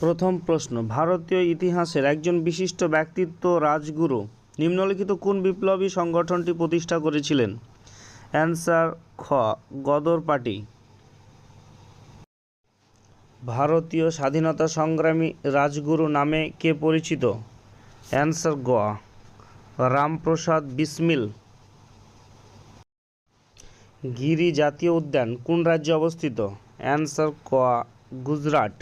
প্রথম প্রশ্ন, ভারতীয় ইতিহাসের একজন বিশিষ্ট ব্যক্তিত্ব রাজগুরু, নিম্নলিখিত কোন বিপ্লবী সংগঠনটি প্রতিষ্ঠা করেছিলেন? অ্যান্সার, খ, গদর পার্টি ভারতীয় স্বাধীনতা সংগ্রামী রাজগুরু নামে কে পরিচিত? অ্যান্সার, গ, রামপ্রসাদ বিসমিল। গিরি জাতীয় উদ্যান, কোন রাজ্যে অবস্থিত? অ্যান্সার, ক, গুজরাট।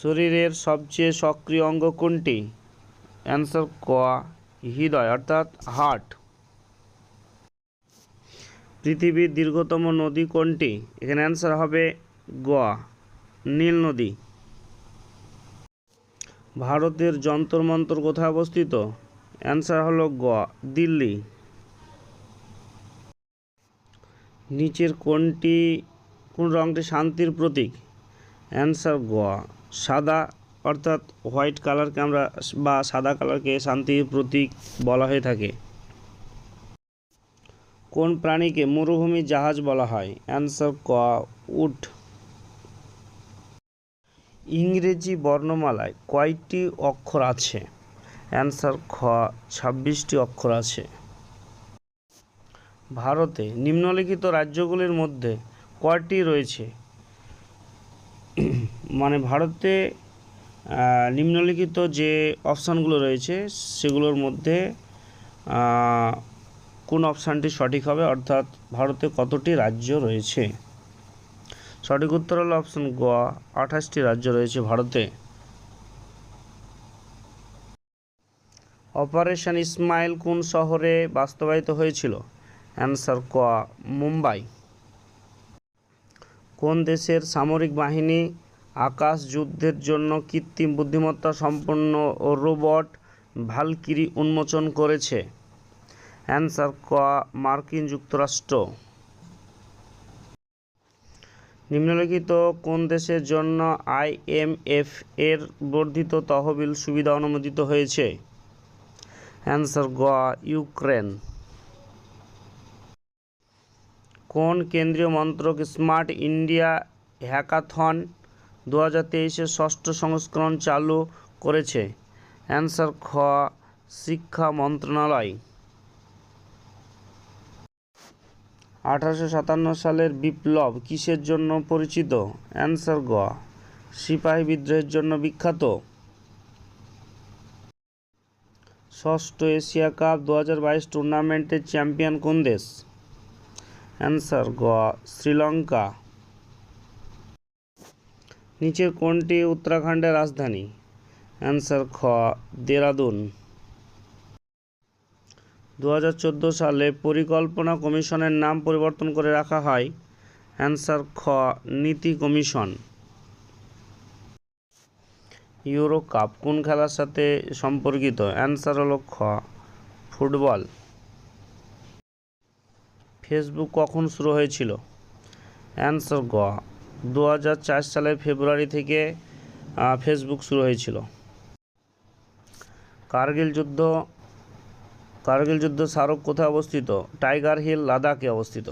শরীরের সবচেয়ে সক্রিয় অঙ্গ কোনটি? অ্যান্সার ক, হৃদয়, অর্থাৎ হার্ট। পৃথিবীর দীর্ঘতম নদী কোনটি? এখানে অ্যান্সার হবে গ, নীল নদী। ভারতের যন্তর মন্তর কোথায় অবস্থিত? অ্যান্সার হলো গ, দিল্লি। নিচের কোনটি, কোন রঙটি শান্তির প্রতীক? অ্যান্সার গ সাদা, অর্থাৎ হোয়াইট কালারকে আমরা বা সাদা কালারকে শান্তির প্রতীক বলা হয়ে থাকে। কোন প্রাণীকে মরুভূমি জাহাজ বলা হয়? অ্যান্সার ক, উট। ইংরেজি বর্ণমালায় কয়টি অক্ষর আছে? অ্যান্সার খ, ছাব্বিশটি অক্ষর আছে। ভারতে নিম্নলিখিত রাজ্যগুলির মধ্যে কয়টি রয়েছে? মানে ভারতে নিম্নলিখিত যে অপশানগুলো রয়েছে, সেগুলোর মধ্যে কোন অপশানটি সঠিক হবে? অর্থাৎ ভারতে কতটি রাজ্য রয়েছে? সঠিক উত্তর হলো অপশন গোয়া আঠাশটি রাজ্য রয়েছে ভারতে। অপারেশন ইসমাইল কোন শহরে বাস্তবায়িত হয়েছিল? অ্যান্সার ক, মুম্বাই। কোন দেশের সামরিক বাহিনী আকাশ যুদ্ধের জন্য কৃত্রিম বুদ্ধিমত্তা সম্পন্ন রোবট ভালকিরি উন্মোচন করেছে। অ্যান্সার ক, মার্কিন যুক্তরাষ্ট্র। নিম্নলিখিত কোন দেশের জন্য আইএমএফ এর বর্ধিত তহবিল সুবিধা অনুমোদিত হয়েছে? অ্যান্সার গ, ইউক্রেন। কোন কেন্দ্রীয় মন্ত্রক স্মার্ট ইন্ডিয়া হ্যাকাথন দু হাজার তেইশের ষষ্ঠ সংস্করণ চালু করেছে। অ্যান্সার খ, শিক্ষা মন্ত্রণালয়। আঠারোশো সাতান্ন সালের বিপ্লব কিসের জন্য পরিচিত? অ্যান্সার গ, সিপাহী বিদ্রোহের জন্য বিখ্যাত। ষষ্ঠ এশিয়া কাপ দু হাজার বাইশ টুর্নামেন্টের চ্যাম্পিয়ন কোন দেশ? অ্যান্সার গ, শ্রীলঙ্কা। নিচের কোনটি উত্তরাখণ্ডের রাজধানী? অ্যান্সার খ, দেরাদুন। দু হাজার চোদ্দ সালে পরিকল্পনা কমিশনের নাম পরিবর্তন করে রাখা হয়। অ্যান্সার খ, নীতি কমিশন। ইউরো কাপ কোন খেলার সাথে সম্পর্কিত? অ্যান্সার হলো খ, ফুটবল। ফেসবুক কখন শুরু হয়েছিল? অ্যান্সার গ দু সালের ফেব্রুয়ারি থেকে ফেসবুক শুরু হয়েছিল। কার্গিল যুদ্ধ কার্গিল যুদ্ধ স্মারক কোথায় অবস্থিত? টাইগার হিল, লাদাখে অবস্থিত।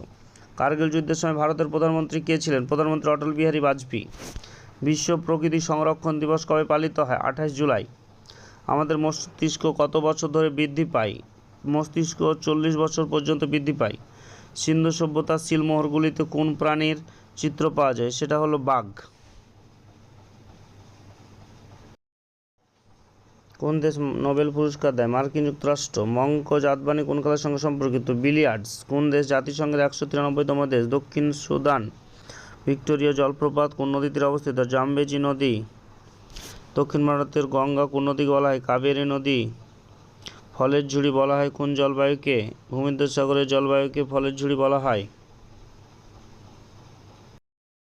কার্গিল যুদ্ধের সময় ভারতের প্রধানমন্ত্রী কে ছিলেন? প্রধানমন্ত্রী অটল বিহারী বাজপেয়ী। বিশ্ব প্রকৃতি সংরক্ষণ দিবস কবে পালিত হয়? আঠাশ জুলাই। আমাদের মস্তিষ্ক কত বছর ধরে বৃদ্ধি পায়? মস্তিষ্ক চল্লিশ বছর পর্যন্ত বৃদ্ধি পায়। সিন্ধু সভ্যতার শিলমোহরগুলিতে কোন প্রাণীর চিত্র পাওয়া যায়, সেটা হলো বাঘ। কোন দেশ নোবেল পুরস্কার দেয়? মার্কিন যুক্তরাষ্ট্র। মঙ্কজ আদবানি কোন খেলার সঙ্গে সম্পর্কিত? বিলিয়ার্ডস। কোন দেশ জাতিসংঘের একশো তিরানব্বইতম দেশ? দক্ষিণ সুদান। ভিক্টোরিয়া জলপ্রপাত কোন নদী তীরে অবস্থিত? জামবেজি নদী। দক্ষিণ ভারতের গঙ্গা কোন নদীকে বলা হয়? কাবেরী নদী। ফলের ঝুড়ি বলা হয় কোন জলবায়ুকে? ভূমধ্যসাগরের জলবায়ুকে ফলের ঝুড়ি বলা হয়।